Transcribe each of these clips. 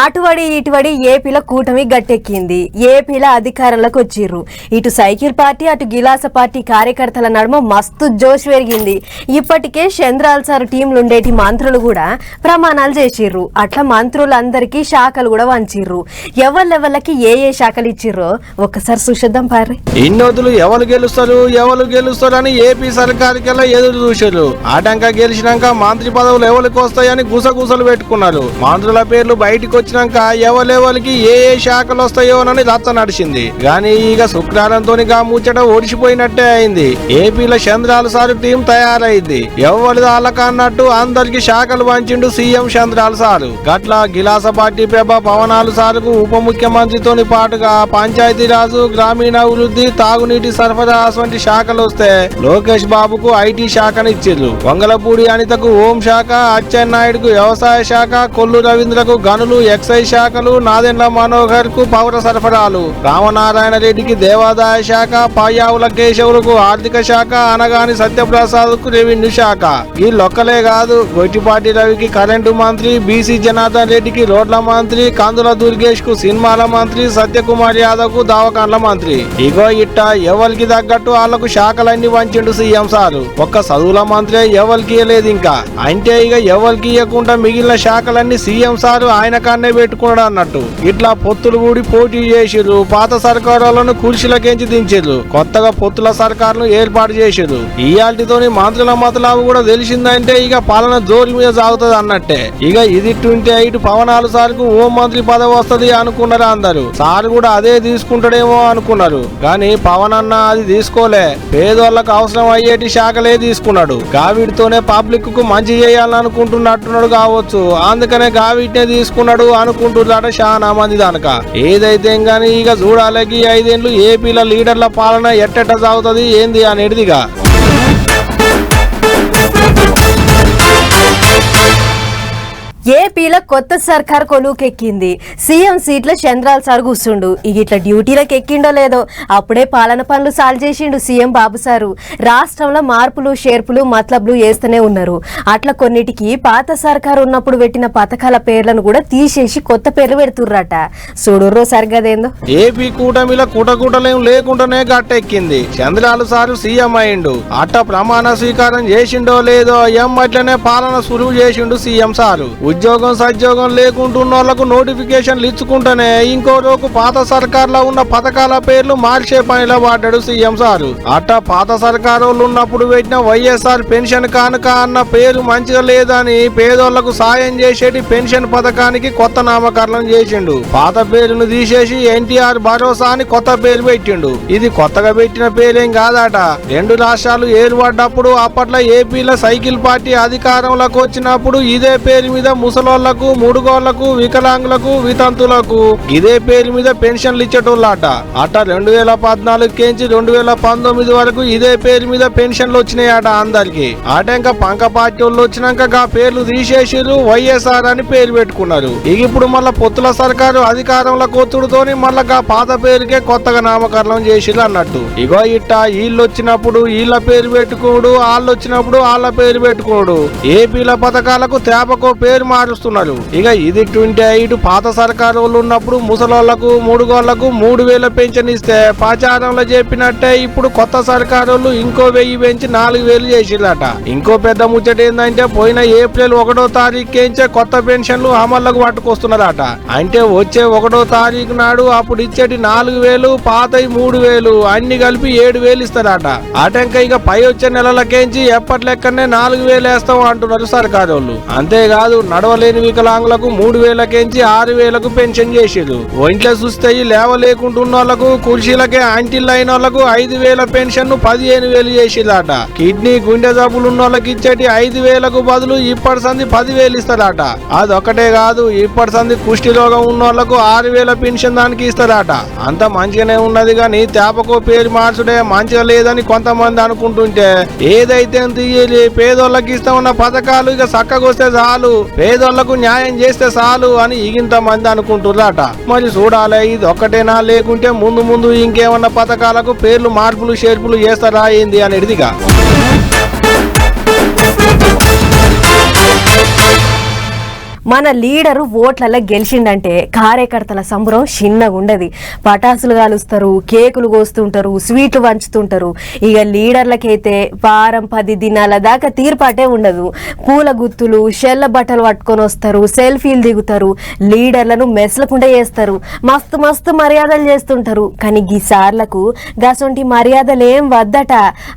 అటువడి ఇటువడి ఏపీలో కూటమి గట్టెక్కింది. ఏపీలో అధికారంలోకి వచ్చిర్రు. ఇటు సైకిల్ పార్టీ అటు గిలాస పార్టీ కార్యకర్తల నడుమ మస్తు జోష్ పెరిగింది. ఇప్పటికే చంద్రాల్ సార్ టీంలు ఉండేటి మంత్రులు కూడా ప్రమాణాలు చేసిర్రు. అట్లా మంత్రులందరికీ శాఖలు కూడా వంచిర్రు. ఎవరిలెవరికి ఏ ఏ శాఖలు ఇచ్చిర్రో ఒక్కసారి చూసేద్దాం పారి ఇన్నోతులు ఎవరు గెలుస్తారు ఎవరు గెలుస్తారు అని ఏపీ సర్కారుకెల్లా ఎదురు చూశారు ఆటంక గెలిచినాక మంత్రి పదవులు ఎవరికి వస్తాయని గుసగుసలు పెట్టుకున్నారు. మంత్రుల పేర్లు బయటకు వచ్చినాక ఎవరెవరికి ఏ ఏ శాఖలు వస్తాయోనని రచ్చ నడిచింది. గానీ ఇక శుక్రవారంతో ముచ్చట ఓడిచిపోయినట్టే అయింది. ఏపీలో చంద్రాల సారు టీం తయారైంది. ఎవరిది వాళ్ళక అన్నట్టు అందరికి శాఖలు పంచిండు సీఎం చంద్రాల సారు. గట్ల గిలాస పార్టీ పేప పవనాలు సారుకు ఉప ముఖ్యమంత్రితోని పాటుగా పంచాయతీరాజు గ్రామీణాభివృద్ధి తాగునీటి సరఫరా వంటి శాఖలు వస్తే లోకేష్ బాబుకు ఐటీ శాఖనిచ్చిర్రు. వంగలపూడి అనితకు హోం శాఖ అచ్చెన్నాయుడుకు వ్యవసాయ శాఖ కొల్లు రవీంద్రకు గనులు ఎక్సైజ్ శాఖలు నాదెండ్ల మనోహర్కు పౌర సరఫరాలు. రామనారాయణ రెడ్డికి దేవాదాయ శాఖ పాయావుల కేశవులకు ఆర్థిక శాఖ అనగాని సత్యప్రసాద్కు రెవెన్యూ శాఖ. ఈ లొక్కలే కాదు గొట్టిపాటి రవికి కరెంటు మంత్రి బీసీ జనార్దన్ రెడ్డికి రోడ్ల మంత్రి కందుల దుర్గేష్కు సినిమాల మంత్రి సత్యకుమార్ యాదవ్కు దావకాండ్ల మంత్రి. ఇగో ఇట్ట ఎవరికి తగ్గట్టు వాళ్ళకు శాఖలన్నీ వంచిండు సీఎం సారు. ఒక్క చదువుల మంత్రి ఎవరికి ఇయ్యలేదు ఇంకా. అంటే ఇక ఎవరికి ఇవ్వకుండా మిగిలిన శాఖలన్నీ సీఎం సారు ఆయన కాన్నే పెట్టుకున్నాడు అన్నట్టు. ఇట్లా పొత్తులు కూడి పోటీ చేసిర్రు. పాత సర్కారులను కుర్చీలకెంచి దించిర్రు. కొత్తగా పొత్తుల సర్కారును ఏర్పాటు చేసిర్రు. ఇయాల్టితోని మంత్రుల మతలాభం కూడా తెలిసిందంటే ఇక పాలన జోరి మీద సాగుతుంది అన్నట్టే. ఇక ఇది ట్వంటీ ఎయిట్ పవనాలు సార్కు హోం మంత్రి పదవి వస్తది అనుకున్నారు అందరు. సార్ కూడా అదే తీసుకుంటాడేమో అనుకున్నారు. కానీ పవన్ అన్న అది తీసుకోలే. పేదోళ్ళకు అవసరం అయ్యేటి శాఖలే తీసుకున్నాడు. గావిడితోనే పబ్లిక్కు మంచి చేయాలనుకుంటున్నట్టున్నాడు కావచ్చు. అందుకనే గావిటినే తీసుకున్నాడు అనుకుంటున్నారట చాలా మంది దానక ఏదైతే గానీ ఇక చూడాలకి ఐదేండ్లు ఏపీల లీడర్ల పాలన ఎట్టెట్ట సాగుతుంది ఏంది అనేటిదిగా. ఏపీలో కొత్త సర్కార్ కొలువుకెక్కింది. సీఎం సీట్లో చంద్రాల సార్ కూర్చుండు. ఇక ఇట్లా డ్యూటీలకు ఎక్కిండో లేదో అప్పుడే పాలన పనులు సాల్వ్ చేసిండు సీఎం బాబు సారు. రాష్ట్రంలో మార్పులు షేర్పులు మతలబ్లు వేస్తూనే ఉన్నారు. అట్లా కొన్నిటికి పాత సర్కారు ఉన్నప్పుడు పెట్టిన పథకాల పేర్లను కూడా తీసేసి కొత్త పేర్లు పెడుతుర్రట. చూడుర్రో సరిగదేందో? ఏపీ కూటమిలో కూటకూటలేం లేకుండానే గట్టెక్కింది. చంద్రాలు సారు సీఎం అయిండు. అట్ట ప్రమాణ స్వీకారం చేసిండో లేదో ఎమ్మట్లనే పాలన సులువు చేసిండు సీఎం సారు. ఉద్యోగం సద్యోగం లేకుంటున్న వాళ్ళకు నోటిఫికేషన్లు ఇచ్చుకుంటేనే ఇంకో రోజు పాత సర్కార్లో ఉన్న పథకాల పేర్లు మార్చే పనిలో పడ్డాడు సీఎం సారు. అట్ట పాత సర్కారు ఉన్నప్పుడు పెట్టిన వైఎస్ఆర్ పెన్షన్ కానుక అన్న పేరు మంచిగా లేదని పేదోళ్ళకు సాయం చేసేటి పెన్షన్ పథకానికి కొత్త నామకరణం చేసిండు. పాత పేరును తీసేసి ఎన్టీఆర్ భరోసా అని కొత్త పేరు పెట్టిండు. ఇది కొత్తగా పెట్టిన పేరేం కాదట. రెండు రాష్ట్రాలు ఏర్పడ్డప్పుడు అప్పట్లో ఏపీలో సైకిల్ పార్టీ అధికారంలోకి వచ్చినప్పుడు ఇదే పేరు మీద ముసలోళ్ళకు మూడుగోళ్ళకు వికలాంగులకు వితంతులకు. ఇదే పేరు మీద పెన్షన్లు ఇచ్చేటోళ్ళట. అట రెండు వేల పద్నాలుగు కేంచి రెండు వేల పంతొమ్మిది వరకు ఇదే పేరు మీద పెన్షన్లు వచ్చినాయట అందరికి. అట ఇంకా పంక పార్టీ వాళ్ళు వచ్చినాక గా పేర్లు తీసేసిర్రు వైఎస్ఆర్ అని పేరు పెట్టుకున్నారు. ఇక ఇప్పుడు మళ్ళా పొత్తుల సర్కారు అధికారంలో కొత్తుడుతోని మళ్ళా గా పాత పేరుకే కొత్తగా నామకరణం చేసిర్రు అన్నట్టు. ఇగో ఇట్ట వీళ్ళు వచ్చినప్పుడు వీళ్ళ పేరు పెట్టుకోడు వాళ్ళు వచ్చినప్పుడు వాళ్ళ పేరు పెట్టుకోడు ఏపీల పథకాలకు తేపకో పేరు మారుస్తున్నారు. ఇక ఇది ట్వంటీ ఎయిట్ పాత సర్కారు వాళ్ళు ఉన్నప్పుడు ముసలోళ్ళకు మూడు గోళ్ళకు మూడు వేల పెన్షన్ ఇస్తే ప్రచారంలో చెప్పినట్టే ఇప్పుడు కొత్త సర్కారు వాళ్ళు ఇంకో వెయ్యి పెంచి నాలుగు వేలు చేసిరట ఇంకో పెద్ద ముచ్చట ఏంటంటే పోయిన ఏప్రిల్ ఒకటో తారీఖుకే కొత్త పెన్షన్లు అమల్లోకి పట్టుకొస్తున్నారట. అంటే వచ్చే ఒకటో తారీఖు నాడు అప్పుడు ఇచ్చేటి నాలుగు వేలు పాతయి మూడు వేలు అన్ని కలిపి ఏడు వేలు ఇస్తారట. అటంక ఇక పై వచ్చే నెలలకేంచి ఎప్పటి లెక్కనే నాలుగు వేలు వేస్తాం అంటున్నారు సర్కారు వాళ్ళు. అంతేకాదు నడవలేని వికలాంగులకు మూడు వేలకేంచి ఆరు వేలకు పెన్షన్ చేసేది. ఒంట్లో చూస్తే లేవలేకుంటున్న వాళ్ళకు కుర్చీలకే ఆంటీలు అయిన వాళ్ళకు ఐదు వేల పెన్షన్ను పదిహేను వేలు చేసేదాట. కిడ్నీ గుండె జబ్బులు ఉన్న వాళ్ళకి ఇచ్చేటి ఐదు వేలకు బదులు ఇప్పటి సంది పదివేలు ఇస్తారట అదొకటే కాదు ఇప్పటి సంది కుష్టి రోగం ఉన్న వాళ్ళకు ఆరు వేల పెన్షన్ దానికి ఇస్తారట అంత మంచిగానే ఉన్నది కానీ తేపకో పేరు మార్చుడే మంచిగా లేదని కొంతమంది అనుకుంటుంటే ఏదైతే తీయాలి పేదోళ్ళకి ఇస్తామన్న పథకాలు ఇక చక్కగా వస్తే చాలు. పేదోళ్ళకు న్యాయం చేస్తే చాలు అని ఇంత మంది అనుకుంటున్నారట. మరి చూడాలి ఇది ఒక్కటేనా లేకుంటే ముందు ముందు ఇంకేమన్నా పథకాలకు పేర్లు మార్పులు చేర్పులు చేస్తారా ఏంది అనేదిగా మన లీడరు ఓట్లలో గెలిచిండంటే కార్యకర్తల సంబరం చిన్నగా ఉండదు. పటాసులు కాలుస్తారు కేకులు కోస్తుంటారు స్వీట్లు పంచుతుంటారు. ఇక లీడర్లకైతే వారం పది దినాల దాకా తీర్పాటే ఉండదు. పూల గుత్తులు షెల్ల బట్టలు పట్టుకొని వస్తారు సెల్ఫీలు దిగుతారు. లీడర్లను మెసలకుండా చేస్తారు. మస్తు మస్తు మర్యాదలు చేస్తుంటారు. కానీ గీసార్లకు గసొంటి మర్యాదలు ఏం వద్దట.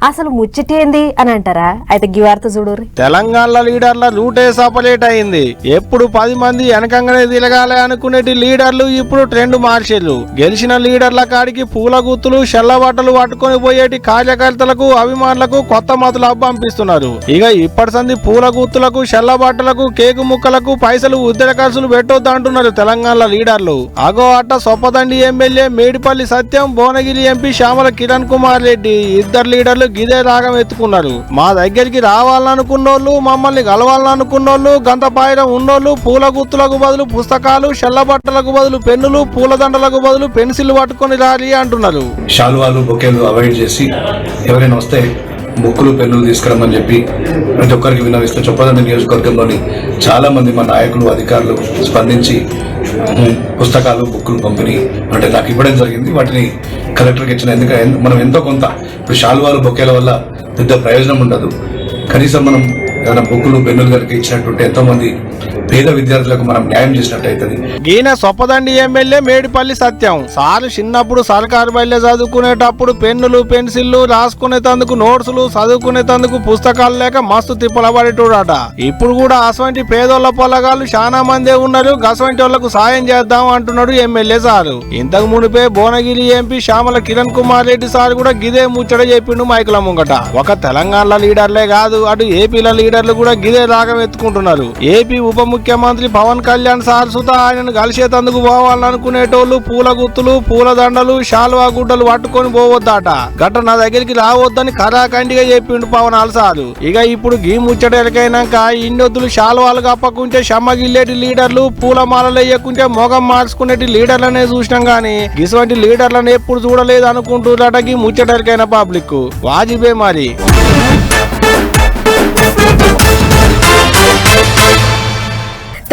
అసలు ముచ్చటేంది అని అంటారా? అయితే గీ వార్త చూడుర్రి తెలంగాణ లీడర్ల లూటే సపరేట్ అయింది? ఎప్పుడు పది మంది వెనకంగానే తిరగాలి అనుకునేటి లీడర్లు ఇప్పుడు ట్రెండ్ మార్చేళ్ళు గెలిచిన లీడర్ల కాడికి పూల గుత్తులు షెల్ల బట్టలు పట్టుకొని పోయేటి కార్యకర్తలకు అభిమానులకు కొత్త మతులు పంపిస్తున్నారు ఇక ఇప్పటి సంది పూల గుత్తులకు షెల్ల బట్టలకు కేకు ముక్కలకు పైసలు ఉద్దర ఖర్చులు పెట్టొద్దు అంటున్నారు తెలంగాణ లీడర్లు. అగో అట్ట సొప్పదండి ఎమ్మెల్యే మేడిపల్లి సత్యం భువనగిరి ఎంపీ శ్యామల కిరణ్ కుమార్ రెడ్డి ఇద్దరు లీడర్లు గిదే రాగం ఎత్తుకున్నారు. మా దగ్గరికి రావాలనుకున్నోళ్ళు మమ్మల్ని కలవాలనుకున్నోళ్ళు గంతపాయడం ఉన్నోళ్ళు పూల గుత్తులకు బదులు పుస్తకాలు షెల్ల బట్టలకు బదులు పెన్నులు పూలదండలకు బదులు పెన్సిల్ పట్టుకొని రాలి అంటున్నారు. శాలువాలు బొకేలు అవాయిడ్ చేసి ఎవరైనా వస్తే బుక్కులు పెన్నులు తీసుకురమ్మని చెప్పి ప్రతి ఒక్కరికి విన్నవిస్తూ చొప్పదండి నియోజకవర్గంలోని చాలా మంది మా నాయకులు అధికారులు స్పందించి పుస్తకాలు బుక్కులు పంపిణీ అంటే నాకు ఇవ్వడం జరిగింది. వాటిని కలెక్టర్కి ఇచ్చిన ఎందుకంటే మనం ఎంతో కొంత ఇప్పుడు శాలువాలు బొకేల వల్ల పెద్ద ప్రయోజనం ఉండదు. కనీసం మనం ఏదైనా బుక్కులు పెన్నులు కనుక ఇచ్చినట్టుంటే ఎంతోమంది పేద విద్యార్థులకు మనం న్యాయం చేసినట్టు అవుతుంది. ఈయన సొప్పదండి ఎమ్మెల్యే మేడిపల్లి సత్యం. సారు చిన్నప్పుడు సర్కారు బయలు చదువుకునేటప్పుడు పెన్నులు పెన్సిళ్ళు రాసుకునేటందుకు నోట్సులు చదువుకునేటందుకు పుస్తకాలు లేక మస్తు తిప్పలబడేటోడట. ఇప్పుడు కూడా అసవంటి పేదోళ్ళ పొలగాళ్ళు చాలా మందే ఉన్నారు. గసవంటి వాళ్ళకు సాయం చేద్దాం అంటున్నాడు ఎమ్మెల్యే సారు. ఇంతకు మునిపే భువనగిరి ఎంపీ శ్యామల కిరణ్ కుమార్ రెడ్డి సార్ కూడా గిదే ముచ్చట చెప్పిండు మైకుల ముంగట. ఒక తెలంగాణ లీడర్లే కాదు అటు ఏపీల లీడర్లు కూడా గిదే రాగం ఎత్తుకుంటున్నారు. ఏపీ ఉప ముఖ్యమంత్రి పవన్ కళ్యాణ్ సార్ సుత ఆయనను కలిసేతందుకు పోవాలనుకునేటోళ్ళు పూల గుత్తులు పూల దండలు శాలువా గుడ్డలు పట్టుకొని పోవద్దట. గట్ట నా దగ్గరికి రావద్దని కరాఖండిగా చెప్పిండు పవన్ సారు ఇక ఇప్పుడు గీ ముచ్చట ఎలకైనాక ఇన్నొద్దులు శాలువాలు కప్పకుంటే షమ్మగిల్లేటి లీడర్లు పూల మాలలు వేయకుంటే మొగం మార్చుకునేటి లీడర్లనే చూసినాం గాని ఇటువంటి లీడర్లను ఎప్పుడు చూడలేదు అనుకుంటున్నట గీ ముచ్చటలకైన పబ్లిక్ వాజిబే మరి.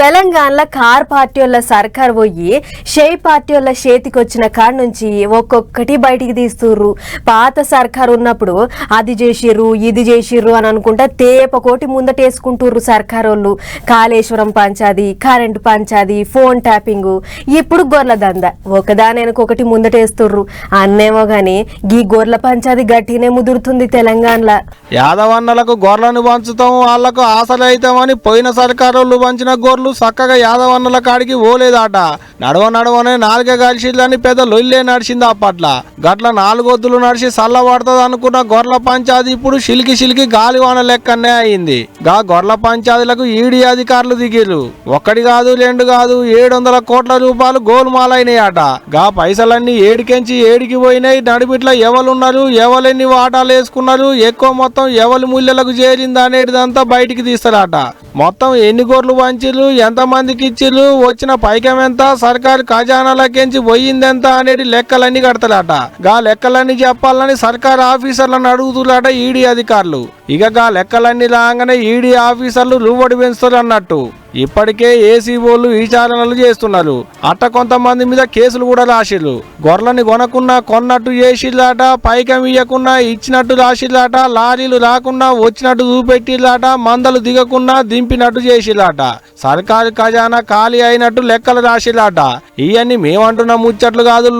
తెలంగాణలో కార్ పార్టీ వాళ్ళ సర్కార్ పోయి షే పార్టీ వాళ్ళ చేతికి వచ్చిన కాడ నుంచి ఒక్కొక్కటి బయటికి తీస్తుర్రు. పాత సర్కార్ ఉన్నప్పుడు అది చేసిర్రు ఇది చేసిర్రు అని అనుకుంటా తేప కోటి ముందటేసుకుంటుర్రు సర్కార్ వాళ్ళు కాళేశ్వరం పంచాది కరెంటు పంచాది ఫోన్ ట్యాపింగ్. ఇప్పుడు గొర్రెల దంద. ఒకదాని వెనకొకటి ముందటేస్తుర్రు. అన్నేమో గాని గీ గొర్రెల పంచాది గట్టినే ముదురుతుంది తెలంగాణలో. యాదవన్నలకు గొర్రెలను పంచుతాం వాళ్ళకు ఆశలు అవుతామని పోయిన సర్కారోళ్ళు పంచిన గొర్రెలు చక్కగా యాదవన్నల కాడికి పోలేదట. నడవ నడవనే నాలుగే కలిసిందని పెద్ద లొల్లే నడిచింది అప్పట్ల గట్ల నాలుగొద్దులు నడిచి చల్లబడుతుంది అనుకున్న గొర్రెల పంచాది ఇప్పుడు సిలికి సిలికి గాలివాన లెక్కనే అయింది. గా గొర్రెల పంచాదులకు ఈడీ అధికారులు దిగిరు ఒక్కటి కాదు రెండు కాదు ఏడు వందల కోట్ల రూపాయలు గోల్మాలైనాయట. గా పైసలన్నీ ఏడికెంచి ఏడికి పోయినాయి. నడిపిట్ల ఎవరున్నారు ఎవరెన్ని వాటాలు వేసుకున్నారు ఎక్కువ మొత్తం ఎవరి ముల్లెలకు చేరింది అనేటిదంతా బయటికి తీస్తారట. మొత్తం ఎన్ని గొర్రెలు పంచిర్రు ఎంత మందికి ఇచ్చిర్రు? వచ్చిన పైకం ఎంత? సర్కారు ఖజానాలకెంచి పోయిందెంత అనేది లెక్కలన్నీ కడతారట గా లెక్కలన్నీ చెప్పాలని సర్కారు ఆఫీసర్లను అడుగుతున్నట ఈడీ అధికారులు. ఇక గా లెక్కలన్నీ రాగానే ఈడీ ఆఫీసర్లు లూవడి పెంచుతారు అన్నట్టు ఇప్పటికే ఏసీఓలు విచారణలు చేస్తున్నారు. అట్ట కొంతమంది మీద కేసులు కూడా రాసిర్రు. గొర్రెలని కొనకున్నా కొన్నట్టు చేసిర్లాట పైకం ఇయ్యకున్నా ఇచ్చినట్టు రాసిర్లాట లారీలు రాకుండా వచ్చినట్టు చూపెట్టిర్లాట మందలు దిగకుండా దింపినట్టు చేసిర్లాట సర్కారు ఖజానా ఖాళీ అయినట్టు లెక్కలు రాసిర్లాట ఇవన్నీ మేమంటున్న ముచ్చట్లు కాదు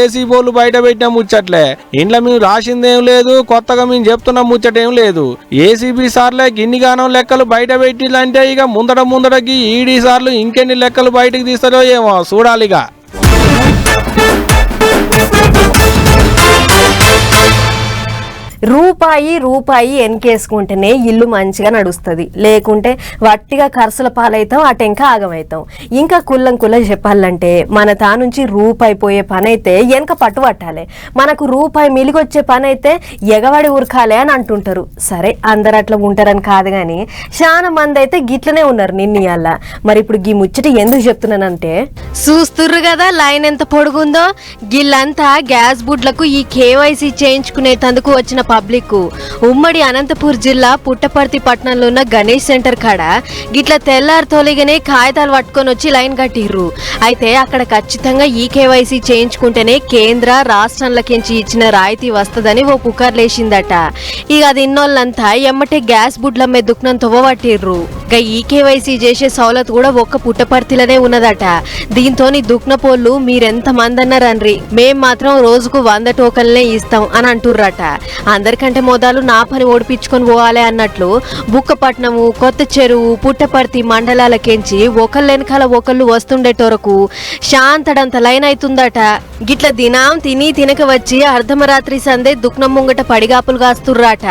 ఏసీఓలు బయట పెట్టిన ముచ్చట్లే. ఇంట్లో మేము రాసిందేం లేదు కొత్తగా మేము చెప్తున్న ముచ్చటేం లేదు. ఏసీబీ సార్లే గిన్నిగానం లెక్కలు బయట పెట్టిల్లంటే ఇక ముందట ముందట ముందటకి ఈడీ సార్లు ఇంకెన్ని లెక్కలు బయటకు తీస్తారో ఏమో చూడాలిగా. రూపాయి రూపాయి ఎన్కేసుకుంటేనే ఇల్లు మంచిగా నడుస్తుంది. లేకుంటే వట్టిగా ఖర్చుల పాలవుతాం ఇంకా ఆగమవుతాం ఇంకా కుల్లం కుల్ల చెప్పాలంటే మన తా నుంచి రూపాయి పోయే పని అయితే వెనక పట్టు పట్టాలి. మనకు రూపాయి మిలిగొచ్చే పని అయితే ఎగవాడి ఉరకాలి అని అంటుంటారు. సరే అందరు అట్లా ఉంటారని కాదు కానీ చాలా మంది అయితే గిట్లనే ఉన్నారు నిన్నయాల మరి ఇప్పుడు గీ ముచ్చట ఎందుకు చెప్తున్నానంటే చూస్తుర్రు కదా లైన్ ఎంత పొడుగుందో? గిల్లంతా గ్యాస్ బుడ్లకు ఈ కేవైసీ చేయించుకునేటందుకు వచ్చిన పబ్లిక్ ఉమ్మడి అనంతపూర్ జిల్లా పుట్టపర్తి పట్టణంలో ఉన్న గణేష్ సెంటర్ కాడ గిట్ల తెల్లారు తొలిగనే కాగితాలు పట్టుకొని వచ్చి లైన్ కట్టిర్రు. అయితే అక్కడ ఖచ్చితంగా ఈ కేవైసీ చేయించుకుంటేనే కేంద్ర రాష్ట్రాలకించి ఇచ్చిన రాయితీ వస్తుందని ఓ పుకార్లేసిందట ఇక అది ఇన్నోళ్ళంతా ఎమ్మటే గ్యాస్ బుడ్ల మీద దుఃఖం తవ్వబట్టిర్రు. ఇక ఈ కేవైసీ చేసే సౌలత్ కూడా ఒక్క పుట్టపర్తిలోనే ఉన్నదట. దీంతో దుక్నపోళ్ళు మీరెంత మంది అన్నారన్రి మేం మాత్రం రోజుకు వంద టోకన్లే ఇస్తాం అని అంటుర్రట. అందరికంటే మోదాలు నా పని ఓడిపించుకొని పోవాలి అన్నట్లు బుక్కపట్నము కొత్త చెరువు పుట్టపర్తి మండలాలకెంచి ఒకళ్ళ వెనకాల ఒకళ్ళు వస్తుండేటోరకు శాంతడంత లైన్ అవుతుందట గిట్ల దినాం తిని తినక వచ్చి అర్ధమరాత్రి సందే దుఖ్నం ముంగట పడిగాపులు కాస్తుర్రాట.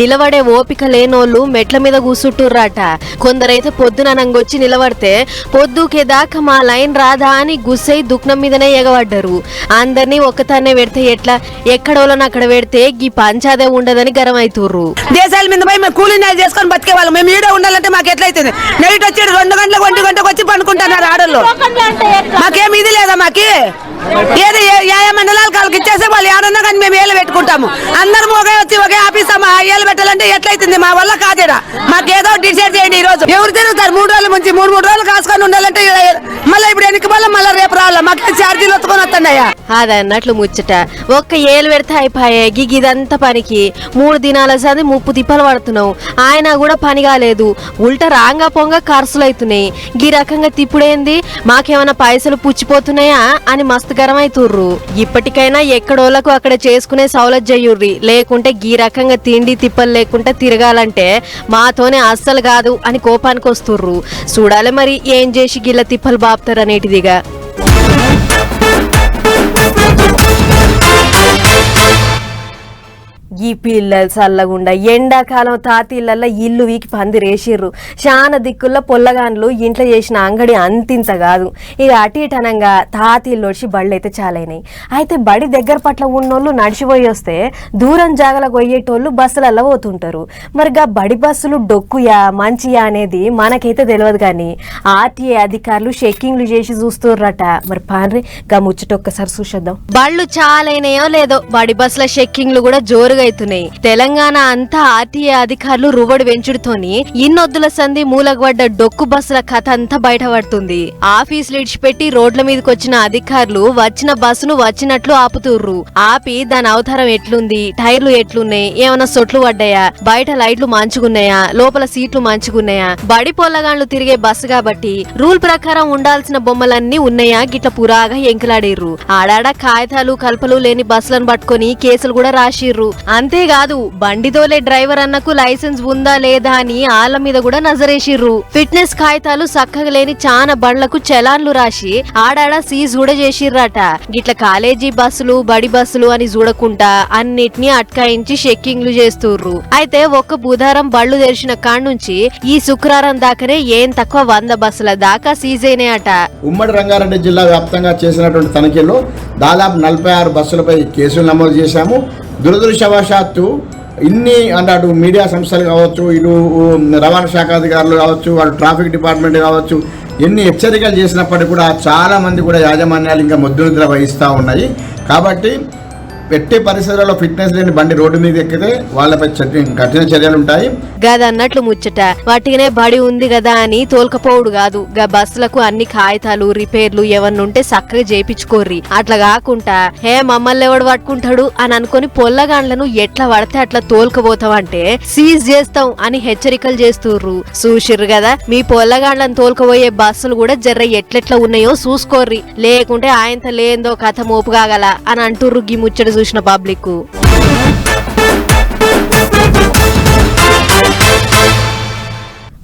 నిలబడే ఓపిక లేనోళ్ళు మెట్ల మీద కూసుంటుర్రాట. కొందరైతే పొద్దున నంగొచ్చి నిలబడితే పొద్దుకే దాకా మా లైన్ రాదా అని గుస్సై దుఖ్నం మీదనే ఎగబడ్డరు. అందరినీ ఒక్కతానే పెడితే ఎట్లా? ఎక్కడోళ్ళని అక్కడ పెడితే గీ పంచ పంచాదే ఉండదని గరం అవుతుర్రు దేశాల మీద పోయి మేము కూలీ నాలు చేసుకొని బతికే వాళ్ళం. మేము ఈడే ఉండాలంటే మాకు ఎట్లయితుంది? నైట్ వచ్చి రెండు గంటలకు ఒంటి గంటకు వచ్చి పండుకుంటున్నారు ఆడోళ్ళు. మాకేం ఇది లేదా మాకి? ఏది? ఏ- మండలాలు కాళ్ళకి ఇచ్చేస్తే వాళ్ళు ఏడన్నా కానీ మేము ఏళ్ళు పెట్టుకుంటాము. అందరం ఒకే వచ్చి ఒకే ఆఫీస్ అమ్మా ఏళ్ళు పెట్టాలంటే ఎట్లయితుంది? మా వల్ల కాదేడా మాకు ఏదో డిసైడ్ చేయండి ఈ రోజు ఎవరు తిరుగుతారు? మూడు రోజుల నుంచి మూడు మూడు రోజులు కాసుకొని ఉండాలంటే మళ్ళీ ఇప్పుడు వెనక వల్ల మళ్ళీ రేపు రావాలా? మాకు ఛార్జీలు వత్తుకొని వస్తున్నాయా? అదన్నట్లు ముచ్చట. ఒక్క ఏళ్ళు పెడితే అయిపోయే గిగ్ ఇదంతా పనికి. మూడు దినాల సంది ముప్పు తిప్పలు పడుతున్నావు. ఆయన కూడా పని కాలేదు. ఉల్ట రాంగా పొంగ ఖర్చులు అవుతున్నాయి గీ రకంగా తిప్పుడేంది? మాకేమైనా పైసలు పుచ్చిపోతున్నాయా? అని మస్తు గరం ఇప్పటికైనా ఎక్కడోళ్ళకు అక్కడ చేసుకునే సౌలత్ చేయుర్రి లేకుంటే గీ రకంగా తిండి తిప్పలు లేకుండా తిరగాలంటే మాతోనే అస్సలు కాదు అని కోపానికి వస్తుర్రు చూడాలి మరి ఏం చేసి గిల్ల తిప్పలు బాపుతారు అనేటిదిగా ఈ పిల్లలు చల్లగుండా. ఎండాకాలం తాతీళ్ళల్లో ఇల్లు వీకి పందిరేసిర్రు చాలా దిక్కుల్లో పొల్లగాన్లు ఇంట్లో చేసిన అంగడి అంతింత కాదు. ఇక అటు ఇటనంగా తాతీళ్ళు వచ్చి బళ్ళు అయితే చాలైనాయి. అయితే బడి దగ్గర పట్ల ఉన్నోళ్ళు నడిచిపోయి వస్తే దూరం జాగలకు పోయేటోళ్ళు బస్సులలో పోతుంటారు. మరి గా బడి బస్సులు డొక్కుయా మంచియా అనేది మనకైతే తెలియదు కానీ ఆర్టీఏ అధికారులు చెక్కింగ్లు చేసి చూస్తుర్రట. మరి పాన్రి గా ముచ్చట ఒక్కసారి చూసేద్దాం. బళ్ళు చాలైనాయో లేదో బడి బస్సుల చెక్కింగ్లు కూడా జోరుగా అవుతున్నాయి. తెలంగాణ అంతా ఆర్టీఏ అధికారులు రువడు వెంచుడుతోని ఇన్నొద్దుల సంధి మూలగబడ్డ డొక్కు బస్సుల కథ అంతా బయటపడుతుంది. ఆఫీసులు ఇడిచిపెట్టి రోడ్ల మీదకి వచ్చిన అధికారులు వచ్చిన బస్సును వచ్చినట్లు ఆపుతుర్రు. ఆపి దాని అవతారం ఎట్లుంది? టైర్లు ఎట్లున్నాయి? ఏమైనా సొట్లు పడ్డాయా? బయట లైట్లు మంచుకున్నాయా లోపల సీట్లు మంచుకున్నాయా బడి పొల్లగాండ్లు తిరిగే బస్సు కాబట్టి రూల్ ప్రకారం ఉండాల్సిన బొమ్మలన్నీ ఉన్నాయా? గిట్ల పురాగా ఎంకలాడిర్రు. ఆడాడ కాగితాలు కల్పలు లేని బస్సులను పట్టుకొని కేసులు కూడా రాసిర్రు. అంతేకాదు బండితోలే డ్రైవర్ అన్నకు లైసెన్స్ ఉందా లేదా అని ఆళ్ళ మీద కూడా నజరేసిర్రు. ఫిట్నెస్ కాగితాలు చక్కగా లేని చానా బండ్లకు చలాన్లు రాసి ఆడాడ సీజ్ కూడా చేసిర్రట. గిట్ల కాలేజీ బస్సులు బడి బస్సులు అని చూడకుండా అన్నిటినీ అట్కాయించి చెక్కింగ్లు చేస్తుర్రు. అయితే ఒక్క బుధారం బళ్ళు తెరిచిన కాడ్నుంచి ఈ శుక్రవారం దాకానే ఏం తక్కువ వంద బస్సుల దాకా సీజ్ అయినాయట. ఉమ్మడి రంగారెడ్డి జిల్లా వ్యాప్తంగా చేసినటువంటి తనిఖీల్లో దాదాపు నలభై ఆరు బస్సులపై కేసులు నమోదు చేశాము. దురదృష్టవశాత్తు ఇన్ని అంటే అటు మీడియా సంస్థలు కావచ్చు ఇటు రవాణా శాఖ అధికారులు కావచ్చు అటు ట్రాఫిక్ డిపార్ట్మెంట్ కావచ్చు ఎన్ని హెచ్చరికలు చేసినప్పటికీ కూడా చాలామంది కూడా యాజమాన్యాలు ఇంకా మొద్దు నిద్ర వహిస్తూ ఉన్నాయి. కాబట్టి ఎట్టి పరిస్థితులలో ఫిట్నెస్ లేని బండి రోడ్డు మీద ఎక్కితే వాళ్ళపై కఠిన చర్యలు ఉంటాయి. గదన్నట్లు ముచ్చట. వాటికినే బడి ఉంది కదా అని తోల్కపోవుడు కాదు గా బస్సులకు అన్ని కాగితాలు రిపేర్లు ఎవరినుంటే చక్కగా చేపించుకోర్రి అట్లా కాకుండా హే మమ్మల్ని ఎవడు పట్టుకుంటాడు? అని అనుకొని పొల్లగాండ్లను ఎట్లా పడితే అట్లా తోల్కపోతావంటే సీజ్ చేస్తాం అని హెచ్చరికలు చేస్తుర్రు. చూసిర్రు కదా మీ పొల్లగాండ్లను తోల్కపోయే బస్సులు కూడా జర్ర ఎట్లెట్లా ఉన్నాయో చూసుకోర్రి. లేకుంటే ఆయనతో లేందో కథ మోపుగాగల అని అంటుర్రు గీ ముచ్చట చూసిన పబ్లిక్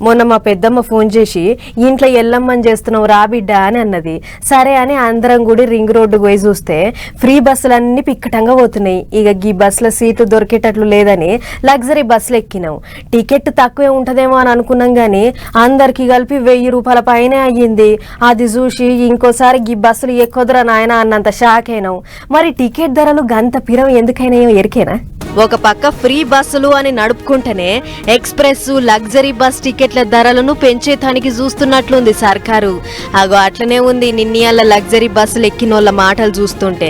మొన్న మా పెద్దమ్మ ఫోన్ చేసి ఇంట్లో ఎల్లమ్మని చేస్తున్నావు రా బిడ్డ అని అన్నది. సరే అని అందరం కూడా రింగ్ రోడ్డు పోయి చూస్తే ఫ్రీ బస్సులన్నీ పిక్కటంగా పోతున్నాయి. ఇక గీ బస్సుల సీటు దొరికేటట్లు లేదని లగ్జరీ బస్సులు ఎక్కినాం. టికెట్ తక్కువే ఉంటుందేమో అని అనుకున్నాం కానీ అందరికి కలిపి వెయ్యి రూపాయల పైనే అయ్యింది. అది చూసి ఇంకోసారి గీ బస్సులు ఎక్కువదురా నాయన అన్నంత షాక్ అయినాం. మరి టికెట్ ధరలు గంత పిరం ఎందుకైనాయో ఎరికేనా? ఒక పక్క ఫ్రీ బస్సులు అని నడుపుకుంటేనే ఎక్స్ప్రెస్ లగ్జరీ బస్ టికెట్ల ధరలను పెంచేతానికి చూస్తున్నట్లుంది సర్కారు. అగో అట్లనే ఉంది నిన్నయాల లగ్జరీ బస్సులు ఎక్కినోళ్ళ మాటలు చూస్తుంటే.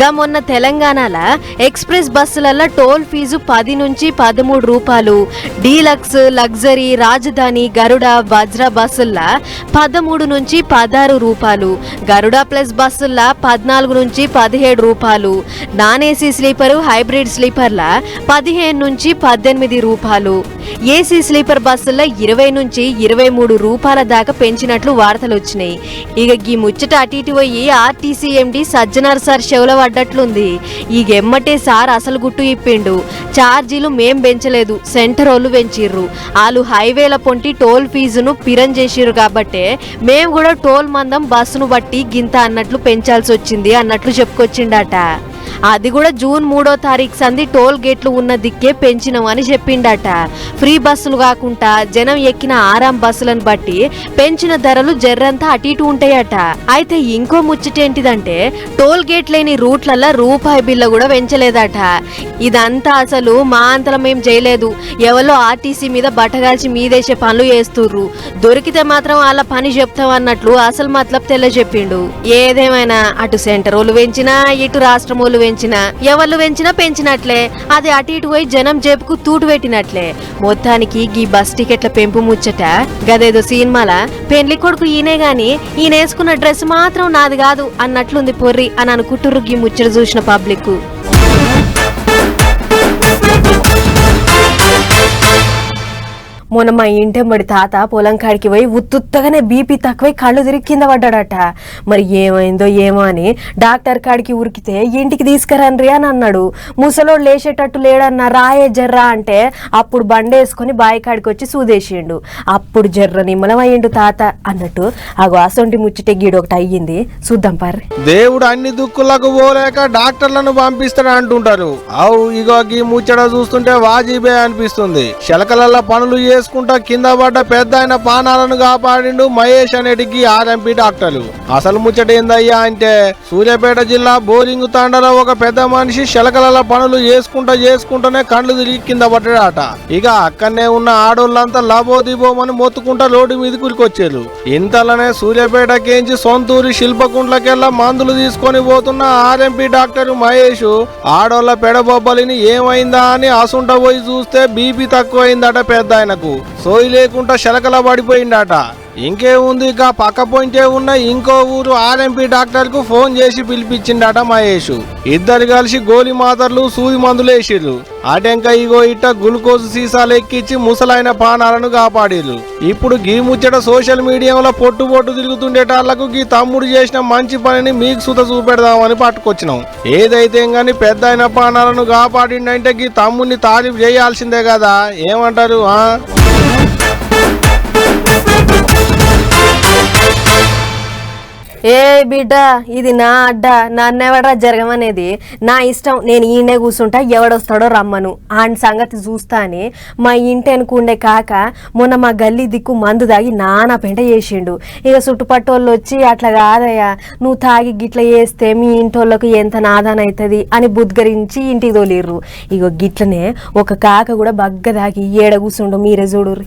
గా మొన్న తెలంగాణల ఎక్స్ప్రెస్ బస్సులలో టోల్ ఫీజు పది నుంచి పదమూడు రూపాయలు డీలక్స్ లగ్జరీ రాజధాని గరుడ వజ్ర బస్సుల్లో పదమూడు నుంచి పదహారు రూపాయలు గరుడ ప్లస్ బస్సుల్లో పద్నాలుగు నుంచి పదిహేడు రూపాయలు నాన్ ఏసీ స్లీపరు హైబ్రిడ్ స్లీపర్ల పదిహేను నుంచి పద్దెనిమిది రూపాయలు ఏసీ స్లీపర్ బస్సుల్లో ఇరవై నుంచి ఇరవై మూడు రూపాయల దాకా పెంచినట్లు వార్తలు వచ్చినాయి. ఇక ఈ ముచ్చట అటు ఇటు పోయి ఆర్టీసీ ఎండి సజ్జనార్ సార్ చెవుల పడ్డట్లుంది. ఈ ఎమ్మటే సార్ అసలు గుట్టు ఇప్పిండు. ఛార్జీలు మేం పెంచలేదు సెంటర్ వాళ్ళు పెంచిర్రు. వాళ్ళు హైవేల పొంటి టోల్ ఫీజును పిరం చేసిర్రు కాబట్టే మేము కూడా టోల్ మందం బస్సును బట్టి గింత అన్నట్లు పెంచాల్సి వచ్చింది అన్నట్లు చెప్పుకొచ్చిండట. అది కూడా జూన్ మూడో తారీఖు సంది టోల్ గేట్లు ఉన్న దిక్కే పెంచినామని చెప్పిండట. ఫ్రీ బస్సులు కాకుండా జనం ఎక్కిన ఆరాం బస్సులను బట్టి పెంచిన ధరలు జర్రంతా అటు ఇటు ఉంటాయట. అయితే ఇంకో ముచ్చటేంటిదంటే టోల్ గేట్ లేని రూట్లలో రూపాయి బిల్ల కూడా పెంచలేదట. ఇదంతా అసలు మా అంతలం ఏం చేయలేదు. ఎవరో ఆర్టీసీ మీద బట్టగాల్చి మీదేసే పనులు చేస్తుర్రు. దొరికితే మాత్రం వాళ్ళ పని చెప్తాం అన్నట్లు అసలు మతలబ్ తెల్ల చెప్పిండు ఏదేమైనా అటు సెంటర్ వాళ్ళు పెంచినా ఇటు రాష్ట్రం వాళ్ళు పెంచినా ఎవళ్ళు పెంచినా పెంచినట్లే. అది అటు ఇటు పోయి జనం జేబుకు తూటు పెట్టినట్లే. మొత్తానికి గీ బస్ టికెట్ల పెంపు ముచ్చట. గదేదో సినిమాల? పెండ్లి కొడుకు ఈయనే గాని ఈయన వేసుకున్న డ్రెస్ మాత్రం నాది కాదు అన్నట్లుంది పొర్రి అని అనుకుంటుర్రు గీ ముచ్చట చూసిన పబ్లిక్ మొన్న మా ఇంటెంబడి తాత పొలం కాడికి పోయి ఉత్తుత్తగానే బీపీ తక్కువై కళ్ళు తిరిగి కింద పడ్డాడట. మరి ఏమైందో ఏమో అని డాక్టర్ కాడికి ఉరికితే ఇంటికి తీసుకురండ్రి అని అన్నాడు. ముసలోడు లేచేటట్టు లేడన్న రాయే జర్రా అంటే అప్పుడు బండేసుకొని బాయి కాడికి వచ్చి సూదేసిండు. అప్పుడు జర్ర నిమ్మలమయ్యిండు తాత అన్నట్టు. ఆ అసొంటి ముచ్చటే గీడు ఒకటి అయ్యింది. చూద్దాం పార్ దేవుడు అన్ని దుక్కులకు పోలేక డాక్టర్లను పంపిస్తాడు అంటుంటారు. అవు ఇగో గీ ముచ్చట చూస్తుంటే వాజీబే అనిపిస్తుంది. శలకలల్ల పనులు చేసుకుంటా కింద పడ్డ పెద్ద ఆయన పానాలను కాపాడిండు మహేష్ అనేటికి ఆర్ఎంపీ డాక్టర్లు. అసలు ముచ్చట ఏందయ్యా అంటే సూర్యాపేట జిల్లా బోరింగ్ తాండలో ఒక పెద్ద మనిషి శలకలల పనులు చేసుకుంటా చేసుకుంటూనే కండ్లు తిరిగి కింద పడ్డాడట. ఇక అక్కడనే ఉన్న ఆడోళ్ళంతా లబో దిబోమని మొత్తుకుంటా రోడ్డు మీద కురికొచ్చారు ఇంతలోనే సూర్యాపేటకేంచి సొంతూరి శిల్పకుంట్లకెల్లా మందులు తీసుకొని పోతున్న ఆర్ఎంపీ డాక్టర్ మహేష్ ఆడోళ్ళ పెడబొబ్బలిని ఏమైందా అని అసుంట పోయి చూస్తే బీపీ తక్కువైందట పెద్ద ఆయనకు. సోయి లేకుండా శలకల పడిపోయిందట ఇంకేముంది ఇక? పక్క పొంటే ఉన్న ఇంకో ఊరు ఆర్ఎంపీ డాక్టర్కు ఫోన్ చేసి పిలిపించిండట మహేష్. ఇద్దరు కలిసి గోలి మాతర్లు సూది మందులు వేసిర్రు. అటెంక ఇగో ఇట్ట గ్లూకోజ్ సీసాలు ఎక్కించి ముసలైన పానాలను కాపాడిర్రు. ఇప్పుడు గీ ముచ్చట సోషల్ మీడియాలో పొట్టు పొట్టు తిరుగుతుండేటాళ్ళకు గీ తమ్ముడు చేసిన మంచి పనిని మీకు సుత చూపెడదామని పట్టుకొచ్చినాం. ఏదైతే గాని పెద్ద అయిన పానాలను కాపాడిండంటే గీ తమ్ముడిని తారీఫ్ చేయాల్సిందే కదా? ఏమంటారు ఆ? ఏ బిడ్డ ఇది నా అడ్డ. నన్నెవడరా జరగమనేది? నా ఇష్టం నేను ఈయనే కూర్చుంటా ఎవడొస్తాడో రమ్మను. ఆయన సంగతి చూస్తా అని మా ఇంటి అనుకుండే కాక మొన్న మా గల్లీ దిక్కు మందు తాగి నానా పెంట చేసిండు. ఇక చుట్టుపట్టోళ్ళు వచ్చి అట్లా కాదయ్యా నువ్వు తాగి గిట్ల చేస్తే మీ ఇంటోళ్ళకు ఎంత నాదాన అవుతుంది అని బుద్గరించి ఇంటికి తోలిర్రు. ఇగో గిట్లనే ఒక కాక కూడా బగ్గ తాగి ఏడ కూర్చుండు మీరే చూడుర్రి.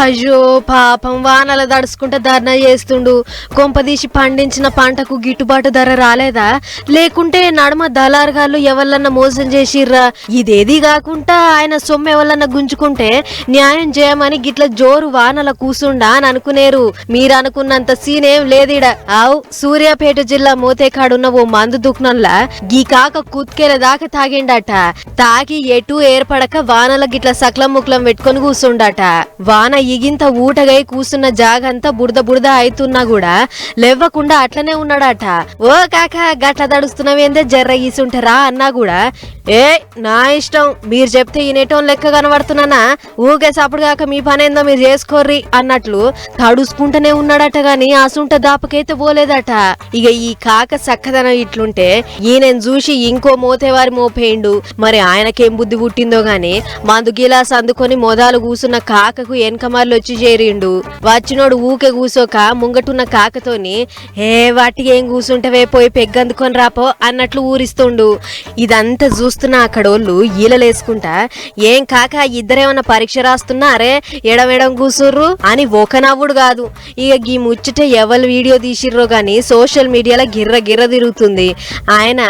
అయ్యో పాపం వానల దడుచుకుంటే ధర్నా చేస్తుండు. కొంపదీసి పండించిన పంటకు గిట్టుబాటు ధర రాలేదా? లేకుంటే నడుమ దళారుగాళ్ళు ఎవరన్నా మోసం చేసిర్రా? ఇదేది కాకుండా ఆయన సొమ్ము ఎవరన్నా గుంజుకుంటే న్యాయం చేయమని గిట్ల జోరు వానల కూసుండా అని అనుకునేరు. మీరు అనుకున్నంత సీన్ ఏం లేదిడ. ఆవు సూర్యాపేట జిల్లా మోతేకాడున్న ఓ మందు దుఃఖంలా గీ కాక కుత్కేల దాకా తాగిండట. తాగి ఎటు ఏర్పడక వానల గిట్ల సక్లం ముక్లం పెట్టుకొని కూసుండట. వాన ఇగింత ఊటగై కూసున్న జాగంతా బురద బురద అయితున్నా కూడా లేవ్వకుండా అట్లనే ఉన్నాడట. ఓ కాక గట్ల దడుస్తున్నావేందే జర్ర గీసుంటారా అన్నా కూడా. ఏ నా ఇష్టం మీరు చెప్తే ఈనేటం లెక్క కనబడుతున్నానా? ఊకే సప్పుడు కాక మీ పనేందో మీరు చేసుకోర్రి అన్నట్లు తడుసుకుంటూనే ఉన్నాడట గాని అసుంట దాపకైతే పోలేదట. ఇక ఈ కాక చక్కదనం ఇట్లుంటే ఈయన చూసి ఇంకో మోతేవారి మోపేయిండు. మరి ఆయనకేం బుద్ధి పుట్టిందో గాని మందు గిలాస్ అందుకొని మొదలు కూసున్న కాకకు వెనక మళ్ళీ వచ్చి చేరిండు. వచ్చినోడు ఊకే కూసోక ముంగటున్న కాకతోని ఏ వాటికి ఏం కూసుంటవే పోయి పెగ్గందుకొని రాపో అన్నట్లు ఊరిస్తుండు. ఇదంతా చూస్తున్న అక్కడోళ్ళు ఈలలేసుకుంటా ఏం కాక ఇద్దరేమన్నా పరీక్ష రాస్తున్నారే ఎడమెడం కూసుర్రు అని ఒక నవ్వుడు కాదు. ఇక ఈ ముచ్చట ఎవరు వీడియో తీసిర్రో కానీ సోషల్ మీడియాలో గిర్ర గిర్ర తిరుగుతుంది. ఆయన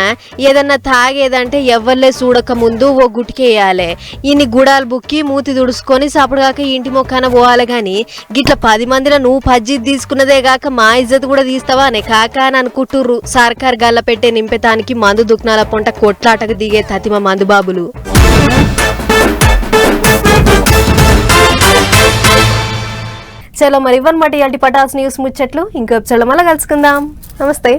ఏదన్నా తాగేదంటే ఎవ్వర్లే చూడక ముందు ఓ గుటికేయాలి. ఇన్ని గుడాలు బుక్కి మూతి దుడుచుకొని సపడగాక ఇంటి మొక్కన పోవాలి కానీ గిట్ల పది మందిలో నువ్వు పజ్జిత్ తీసుకున్నదే గాక మా ఇజ్జత్ కూడా తీస్తావా అనే కాక అని అనుకుంటుర్రు. సర్కార్ గల్ల పెట్టే నింపెతానికి మందు దుక్నాల పొంట కొట్లాటకు దిగే తతిమ మందు బాబులు చలో మరి ఇవ్వనమాట ఇలాంటి పటాస్ న్యూస్ ముచ్చట్లు. ఇంకో ఎపిసోడ్లో మళ్ళీ కలుసుకుందాం. నమస్తే.